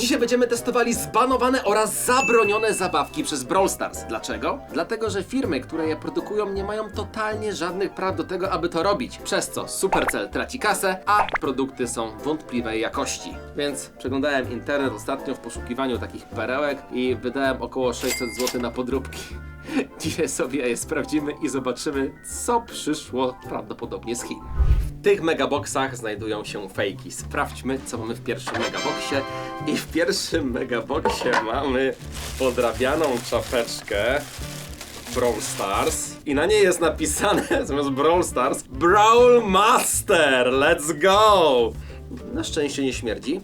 Dzisiaj będziemy testowali zbanowane oraz zabronione zabawki przez Brawl Stars. Dlaczego? Dlatego, że firmy, które je produkują, nie mają totalnie żadnych praw do tego, aby to robić. Przez co Supercell traci kasę, a produkty są wątpliwej jakości. Więc przeglądałem internet ostatnio w poszukiwaniu takich perełek i wydałem około 600 zł na podróbki. Dzisiaj sobie je sprawdzimy i zobaczymy, co przyszło prawdopodobnie z Chin. Tych megaboxach znajdują się fejki. Sprawdźmy, co mamy w pierwszym megaboxie. I w pierwszym megaboxie mamy podrabianą czapeczkę Brawl Stars. I na niej jest napisane, zamiast Brawl Stars, Brawl Master! Let's go! Na szczęście nie śmierdzi.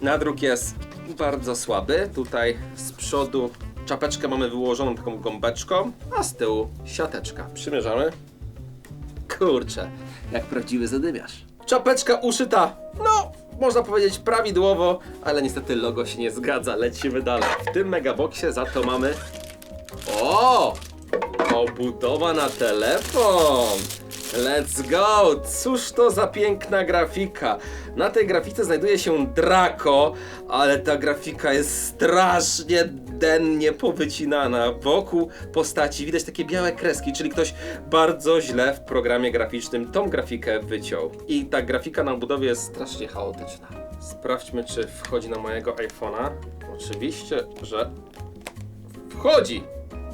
Nadruk jest bardzo słaby. Tutaj z przodu czapeczkę mamy wyłożoną taką gąbeczką, a z tyłu siateczka. Przymierzamy. Kurczę, jak prawdziwy zadymiarz. Czapeczka uszyta, no, można powiedzieć prawidłowo, ale niestety logo się nie zgadza. Lecimy dalej. W tym megaboxie za to mamy... O! Obudowa na telefon! Let's go! Cóż to za piękna grafika! Na tej grafice znajduje się Draco, ale ta grafika jest strasznie dennie powycinana. Wokół postaci widać takie białe kreski, czyli ktoś bardzo źle w programie graficznym tą grafikę wyciął. I ta grafika na budowie jest strasznie chaotyczna. Sprawdźmy, czy wchodzi na mojego iPhone'a. Oczywiście, że wchodzi!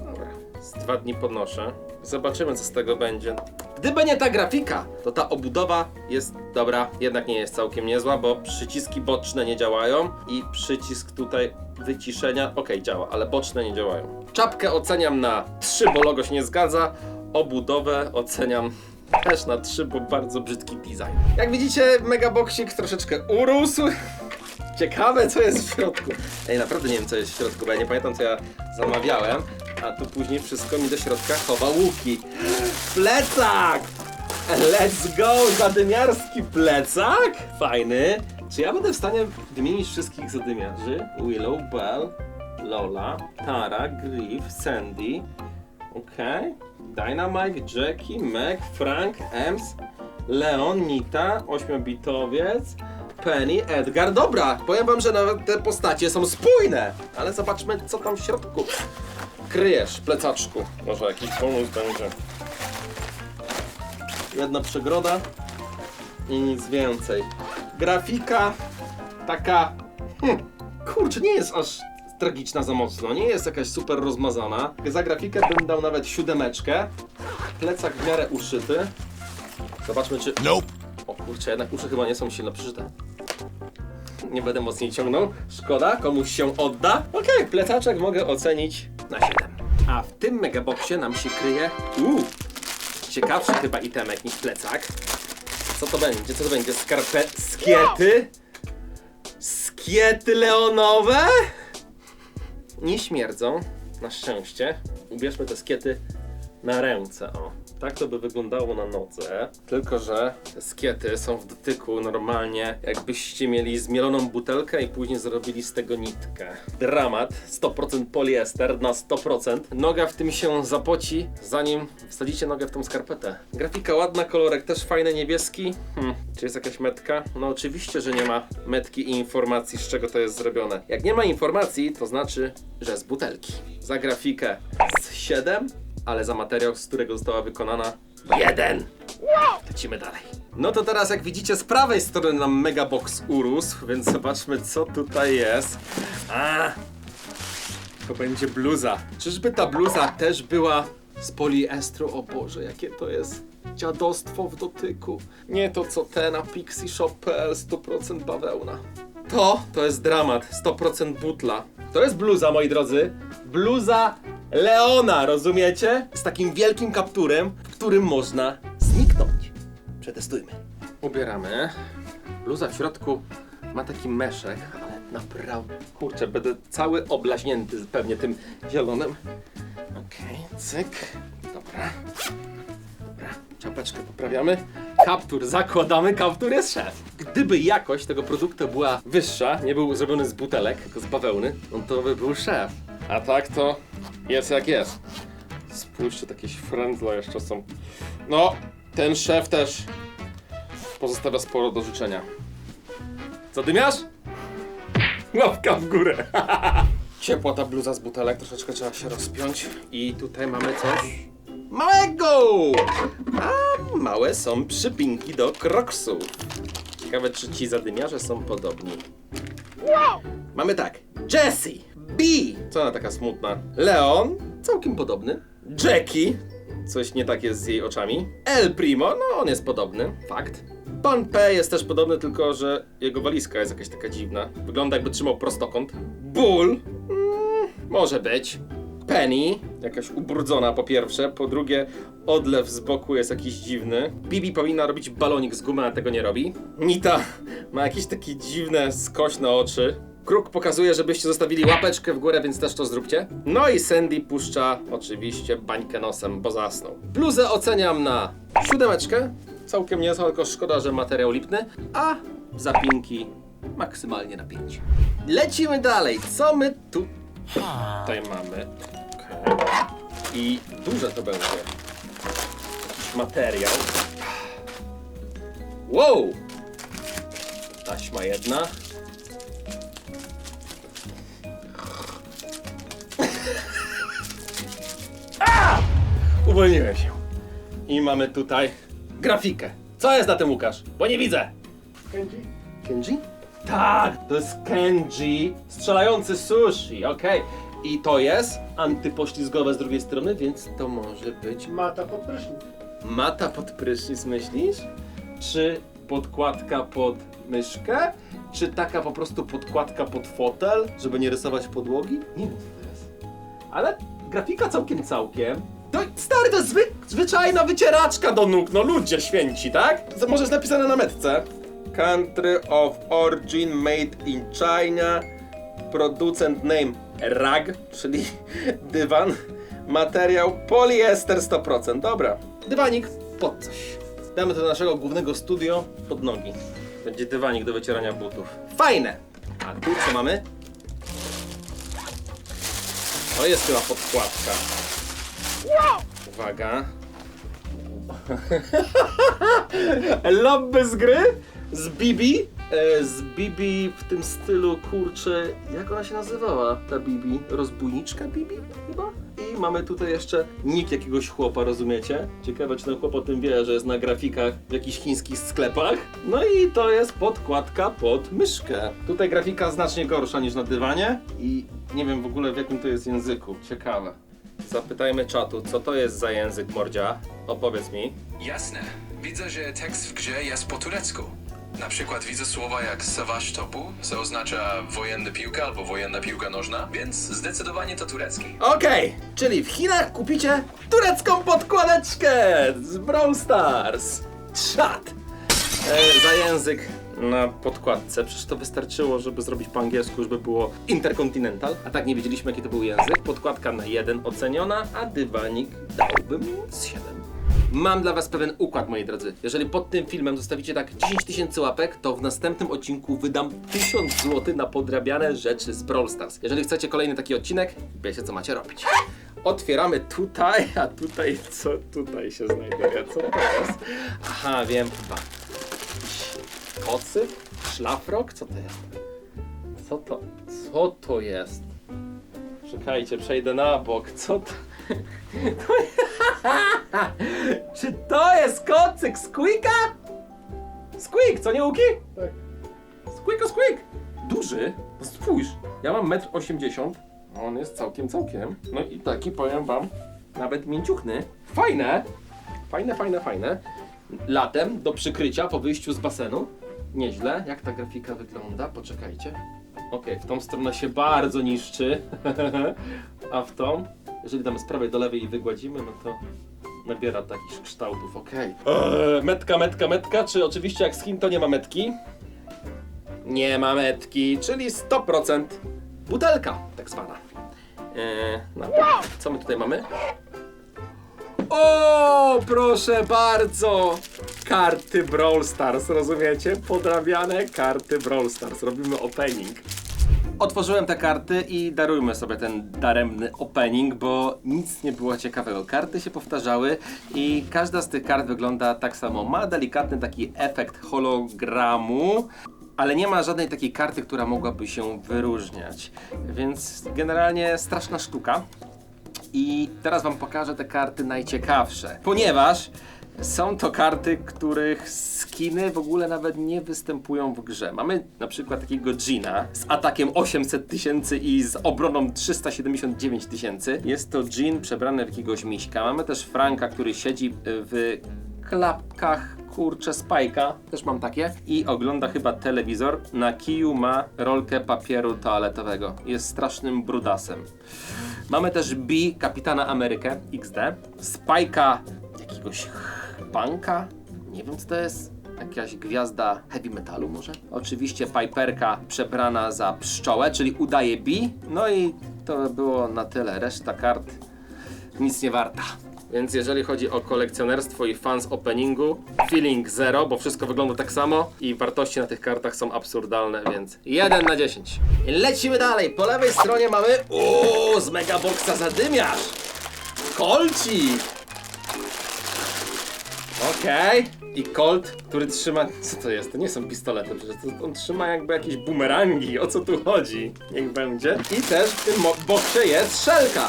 Dobra, z dwa dni podnoszę. Zobaczymy, co z tego będzie. Gdyby nie ta grafika, to ta obudowa jest dobra, jednak nie jest całkiem niezła, bo przyciski boczne nie działają i przycisk tutaj wyciszenia, ok, działa, ale boczne nie działają. Czapkę oceniam na 3, bo logo się nie zgadza. Obudowę oceniam też na 3, bo bardzo brzydki design. Jak widzicie, Megaboxik troszeczkę urósł. Ciekawe, co jest w środku. Ej, naprawdę nie wiem, co jest w środku, bo ja nie pamiętam, co ja zamawiałem. A tu później wszystko mi do środka chowa łuki. Plecak! Let's go! Zadymiarski plecak! Fajny. Czy ja będę w stanie wymienić wszystkich zadymiarzy? Willow, Bell, Lola, Tara, Griff, Sandy. Okej. Dynamite, Jackie, Meg, Frank, Ems, Leon, Nita, 8-bitowiec, Penny, Edgar. Dobra, powiem wam, że nawet te postacie są spójne. Ale zobaczmy, co tam w środku kryjesz, plecaczku. Może jakiś bonus będzie. Jedna przegroda i nic więcej. Grafika taka... Hm, kurczę, nie jest aż tragiczna za mocno. Nie jest jakaś super rozmazana. Za grafikę bym dał nawet siódemeczkę. Plecak w miarę uszyty. Zobaczmy czy... Nope. O kurczę, jednak uszy chyba nie są silno przyszyte. Nie będę mocniej ciągnął. Szkoda, komuś się odda. Okej, plecaczek mogę ocenić na 7. A w tym megaboxie nam się kryje... Uuu, ciekawszy chyba itemek niż plecak. Co to będzie? Co to będzie? Skarpe... Skiety? Skiety leonowe? Nie śmierdzą, na szczęście. Ubierzmy te skiety na ręce, o. Tak to by wyglądało na nodze. Tylko, że skiety są w dotyku normalnie, jakbyście mieli zmieloną butelkę i później zrobili z tego nitkę. Dramat, 100% poliester na 100%. Noga w tym się zapoci, zanim wsadzicie nogę w tą skarpetę. Grafika ładna, kolorek też fajny, niebieski. Hmm, czy jest jakaś metka? No oczywiście, że nie ma metki i informacji, z czego to jest zrobione. Jak nie ma informacji, to znaczy, że z butelki. Za grafikę z 7, ale za materiał, z którego została wykonana jeden. Lecimy dalej. No to teraz jak widzicie z prawej strony nam Megabox urósł, więc zobaczmy co tutaj jest. A, to będzie bluza. Czyżby ta bluza też była z poliestru? O Boże, jakie to jest dziadostwo w dotyku. Nie to co te na pixieshop.pl 100% bawełna. To, to jest dramat, 100% butla. To jest bluza, moi drodzy. Bluza Leona, rozumiecie? Z takim wielkim kapturem, w którym można zniknąć. Przetestujmy. Ubieramy. Bluza w środku ma taki meszek, ale naprawdę... Kurczę, będę cały oblaźnięty pewnie tym zielonym. Okej, cyk. Dobra. Dobra, czapeczkę poprawiamy. Kaptur zakładamy, kaptur jest szef. Gdyby jakość tego produktu była wyższa, nie był zrobiony z butelek, tylko z bawełny, no to by był szef. A tak to jest jak jest. Spójrzcie, jakieś frędzle jeszcze są. No, ten szef też pozostawia sporo do życzenia. Zadymiasz? Łapka w górę. Ciepła ta bluza z butelek, troszeczkę trzeba się rozpiąć. I tutaj mamy coś małego! A małe są przypinki do kroksów. Ciekawe, czy ci zadymiarze są podobni. Mamy tak. Jessie, B, co ona taka smutna? Leon, całkiem podobny. Jackie, coś nie tak jest z jej oczami. El Primo, no on jest podobny, fakt. Pan P jest też podobny, tylko że jego walizka jest jakaś taka dziwna. Wygląda jakby trzymał prostokąt. Bull, mm, może być. Penny, jakaś ubrudzona po pierwsze, po drugie odlew z boku jest jakiś dziwny. Bibi powinna robić balonik z gumy, a tego nie robi. Nita ma jakieś takie dziwne, skośne oczy. Kruk pokazuje, żebyście zostawili łapeczkę w górę, więc też to zróbcie. No i Sandy puszcza oczywiście bańkę nosem, bo zasnął. Bluzę oceniam na siódemeczkę. Całkiem niezła, tylko szkoda, że materiał lipny. A zapinki maksymalnie na 5. Lecimy dalej. Co my tu tutaj mamy? I duże to będzie. Jakiś materiał. Wow! Taśma jedna. Uwolniłem się. I mamy tutaj grafikę. Co jest na tym, Łukasz? Bo nie widzę. Kenji? Kenji? Tak, to jest Kenji, strzelający sushi, okej. I to jest antypoślizgowe z drugiej strony, więc to może być Mata pod prysznic. Mata pod prysznic, myślisz? Czy podkładka pod myszkę? Czy taka po prostu podkładka pod fotel, żeby nie rysować podłogi? Nie wiem, co to jest. Ale grafika całkiem, całkiem. To, stary, to jest zwy, zwyczajna wycieraczka do nóg, no ludzie święci, tak? Może jest napisane na metce. Country of origin made in China. Producent name RAG, czyli dywan. Materiał poliester 100%. Dobra. Dywanik pod coś. Damy to do naszego głównego studio pod nogi. Będzie dywanik do wycierania butów. Fajne! A tu co mamy? To jest chyba podkładka. Uwaga. Lobby z gry? Z Bibi? E, z Bibi w tym stylu, kurczę, jak ona się nazywała, ta Bibi? Rozbójniczka Bibi chyba? I mamy tutaj jeszcze nick jakiegoś chłopa, rozumiecie? Ciekawe, czy ten chłop o tym wie, że jest na grafikach w jakichś chińskich sklepach. No i to jest podkładka pod myszkę. Tutaj grafika znacznie gorsza niż na dywanie i nie wiem w ogóle w jakim to jest języku. Ciekawe. Zapytajmy czatu, co to jest za język mordzia? Opowiedz mi. Jasne. Widzę, że tekst w grze jest po turecku. Na przykład widzę słowa jak Savaş co oznacza wojenny piłka albo wojenna piłka nożna, więc zdecydowanie to turecki. Okej, czyli w Chinach kupicie turecką podkładeczkę z Brawl Stars. Czad! E, za język na podkładce. Przecież to wystarczyło, żeby zrobić po angielsku, żeby było Intercontinental. A tak nie wiedzieliśmy, jaki to był język. Podkładka na 1 oceniona, a dywanik dałbym z 7. Mam dla Was pewien układ, moi drodzy. Jeżeli pod tym filmem zostawicie tak 10 tysięcy łapek, to w następnym odcinku wydam 1000 zł na podrabiane rzeczy z Brawl Stars. Jeżeli chcecie kolejny taki odcinek, wiecie co macie robić. Otwieramy tutaj, a tutaj co tutaj się znajduje? Co to jest? Aha, wiem chyba. Kocyk? Szlafrok? Co to jest? Co to? Co to jest? Czekajcie, przejdę na bok. Co to? Czy to jest kocyk Squeaka? Squeak, co nie Łuki? Tak. Squeako Squeak! Duży? No Spójrz, ja mam 1,80 m, on jest całkiem, całkiem. No i taki, powiem wam, nawet mięciuchny. Fajne! Fajne, fajne, fajne. Latem do przykrycia po wyjściu z basenu. Nieźle. Jak ta grafika wygląda? Poczekajcie. Okej, w tą stronę się bardzo niszczy, a w tą, jeżeli damy z prawej do lewej i wygładzimy, no to nabiera takich kształtów, okej. Eee, metka, metka, metka, czy oczywiście jak z Chin to nie ma metki? Nie ma metki, czyli 100% butelka, tak zwana. Eee, no, co my tutaj mamy? O, proszę bardzo! Karty Brawl Stars, rozumiecie? Podrabiane karty Brawl Stars. Robimy opening. Otworzyłem te karty i darujmy sobie ten daremny opening, bo nic nie było ciekawego. Karty się powtarzały i każda z tych kart wygląda tak samo. Ma delikatny taki efekt hologramu. ale nie ma żadnej takiej karty, która mogłaby się wyróżniać. Więc generalnie straszna sztuka. I teraz wam pokażę te karty najciekawsze, ponieważ są to karty, których skiny w ogóle nawet nie występują w grze. Mamy na przykład takiego Gina z atakiem 800 tysięcy i z obroną 379 tysięcy. Jest to Jean przebrany w jakiegoś miśka. Mamy też Franka, który siedzi w klapkach kurczę spajka, też mam takie i ogląda chyba telewizor. Na kiju ma rolkę papieru toaletowego. Jest strasznym brudasem. Mamy też B, Kapitana Amerykę XD, Spajka jakiegoś banka, nie wiem co to jest, jakaś gwiazda heavy metalu może? Oczywiście Piperka przebrana za pszczołę, czyli udaje B. No i to było na tyle, reszta kart nic nie warta. Więc jeżeli chodzi o kolekcjonerstwo i fans openingu, feeling zero, bo wszystko wygląda tak samo i wartości na tych kartach są absurdalne, więc 1 na 10. Lecimy dalej. Po lewej stronie mamy uuu, z Megaboxa zadymiarz. Kolcik. Okej. I Colt, który trzyma. Co to jest? To nie są pistolety, przecież to, on trzyma jakby jakieś bumerangi. O co tu chodzi? Niech będzie. I też w tym mo- boksie jest szelka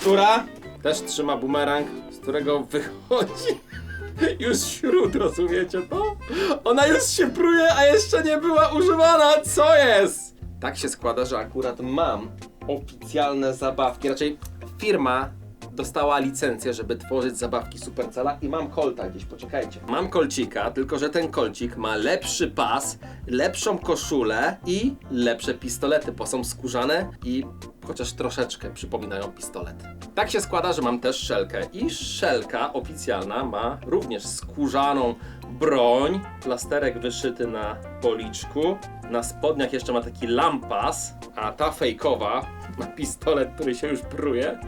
która też trzyma bumerang, z którego wychodzi już śród, rozumiecie to? Ona już się pruje, a jeszcze nie była używana, co jest? Tak się składa, że akurat mam oficjalne zabawki, raczej firma dostała licencję, żeby tworzyć zabawki Supercella i mam kolta gdzieś, poczekajcie. Mam kolcika, tylko że ten kolcik ma lepszy pas, lepszą koszulę i lepsze pistolety, bo są skórzane i chociaż troszeczkę przypominają pistolet. Tak się składa, że mam też szelkę i szelka oficjalna ma również skórzaną broń, plasterek wyszyty na policzku, na spodniach jeszcze ma taki lampas, a ta fejkowa ma pistolet, który się już pruje.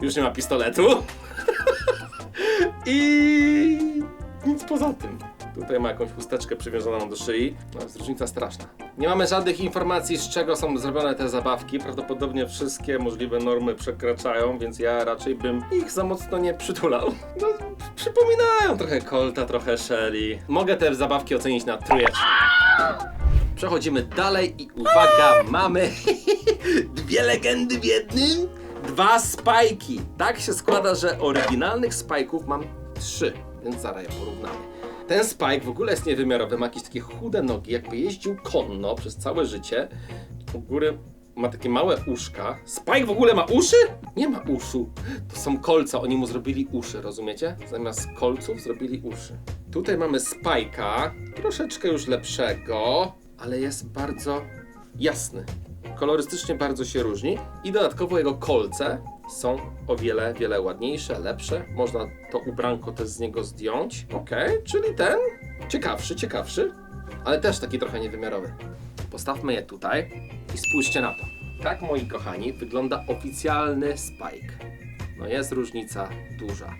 Już nie ma pistoletu. I nic poza tym. Tutaj ma jakąś chusteczkę przywiązaną do szyi. No, jest różnica straszna. Nie mamy żadnych informacji, z czego są zrobione te zabawki. Prawdopodobnie wszystkie możliwe normy przekraczają, więc ja raczej bym ich za mocno nie przytulał. No, przypominają trochę Colta, trochę Shelly. Mogę te zabawki ocenić na trójeczkę. Przechodzimy dalej i uwaga, mamy dwie legendy w jednym, dwa spajki. Tak się składa, że oryginalnych spajków mam trzy, więc zaraz je porównamy. Ten spike w ogóle jest niewymiarowy, ma jakieś takie chude nogi, jakby jeździł konno przez całe życie. U góry ma takie małe uszka. Spike w ogóle ma uszy? Nie ma uszu. To są kolca, oni mu zrobili uszy, rozumiecie? Zamiast kolców zrobili uszy. Tutaj mamy spajka, troszeczkę już lepszego, ale jest bardzo jasny. Kolorystycznie bardzo się różni i dodatkowo jego kolce są o wiele, wiele ładniejsze, lepsze. Można to ubranko też z niego zdjąć. Ok, czyli ten ciekawszy, ciekawszy, ale też taki trochę niewymiarowy. Postawmy je tutaj i spójrzcie na to. Tak, moi kochani, wygląda oficjalny Spike. No jest różnica duża.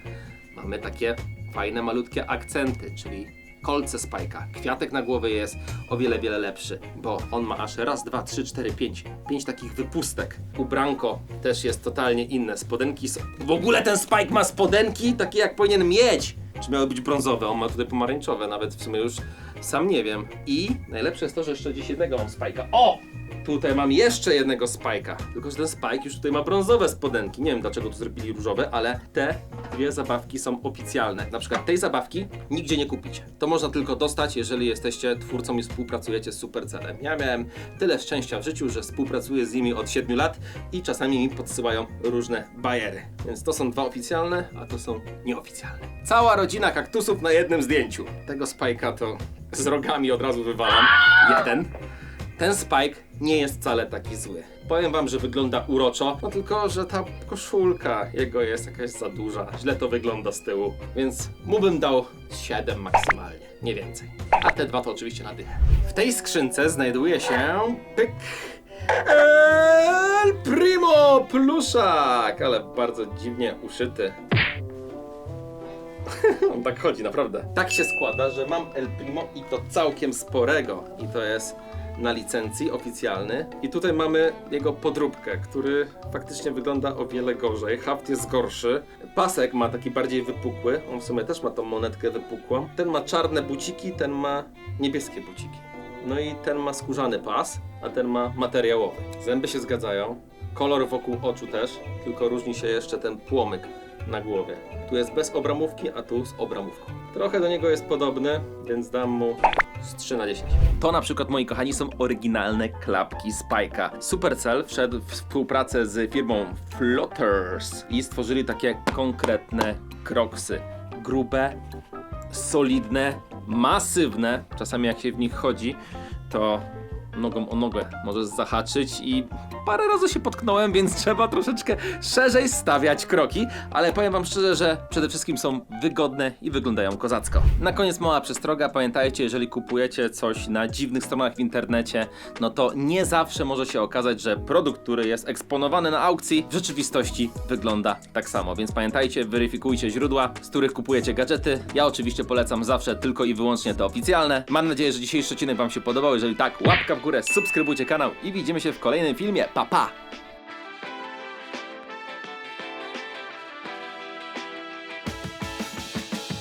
Mamy takie fajne, malutkie akcenty, czyli kolce Spajka. Kwiatek na głowie jest o wiele, wiele lepszy, bo on ma aż raz, dwa, trzy, cztery, pięć. Pięć takich wypustek. Ubranko też jest totalnie inne. Spodenki są... W ogóle ten Spike ma spodenki takie jak powinien mieć! Czy miały być brązowe? On ma tutaj pomarańczowe, nawet w sumie już sam nie wiem. I najlepsze jest to, że jeszcze gdzieś jednego mam Spajka. O! Tutaj mam jeszcze jednego spajka. Tylko, że ten spike już tutaj ma brązowe spodenki. Nie wiem dlaczego tu zrobili różowe, ale te dwie zabawki są oficjalne. Na przykład tej zabawki nigdzie nie kupicie. To można tylko dostać, jeżeli jesteście twórcą i współpracujecie z Supercellem. Ja miałem tyle szczęścia w życiu, że współpracuję z nimi od 7 lat i czasami mi podsyłają różne bajery. Więc to są dwa oficjalne, a to są nieoficjalne. Cała rodzina kaktusów na jednym zdjęciu. Tego spajka to z rogami od razu wywalam. Jeden. Ten Spike nie jest wcale taki zły. Powiem wam, że wygląda uroczo, no tylko, że ta koszulka jego jest jakaś za duża. Źle to wygląda z tyłu, więc mu bym dał 7 maksymalnie, nie więcej. A te dwa to oczywiście na dychę. W tej skrzynce znajduje się pyk El Primo pluszak, ale bardzo dziwnie uszyty. On tak chodzi, naprawdę. Tak się składa, że mam El Primo i to całkiem sporego. I to jest na licencji, oficjalny. I tutaj mamy jego podróbkę, który faktycznie wygląda o wiele gorzej. Haft jest gorszy. Pasek ma taki bardziej wypukły. On w sumie też ma tą monetkę wypukłą. Ten ma czarne buciki, ten ma niebieskie buciki. No i ten ma skórzany pas, a ten ma materiałowy. Zęby się zgadzają. Kolor wokół oczu też, tylko różni się jeszcze ten płomyk na głowie. Tu jest bez obramówki, a tu z obramówką. Trochę do niego jest podobny, więc dam mu z 3 na 10. To na przykład, moi kochani, są oryginalne klapki Spike'a. Supercell wszedł w współpracę z firmą Flotters i stworzyli takie konkretne kroksy. Grube, solidne, masywne. Czasami jak się w nich chodzi, to nogą o nogę możesz zahaczyć i parę razy się potknąłem, więc trzeba troszeczkę szerzej stawiać kroki, ale powiem wam szczerze, że przede wszystkim są wygodne i wyglądają kozacko. Na koniec mała przestroga, pamiętajcie, jeżeli kupujecie coś na dziwnych stronach w internecie, no to nie zawsze może się okazać, że produkt, który jest eksponowany na aukcji, w rzeczywistości wygląda tak samo, więc pamiętajcie, weryfikujcie źródła, z których kupujecie gadżety. Ja oczywiście polecam zawsze tylko i wyłącznie te oficjalne. Mam nadzieję, że dzisiejszy odcinek wam się podobał, jeżeli tak, łapka w górę, subskrybujcie kanał i widzimy się w kolejnym filmie. Pa pa!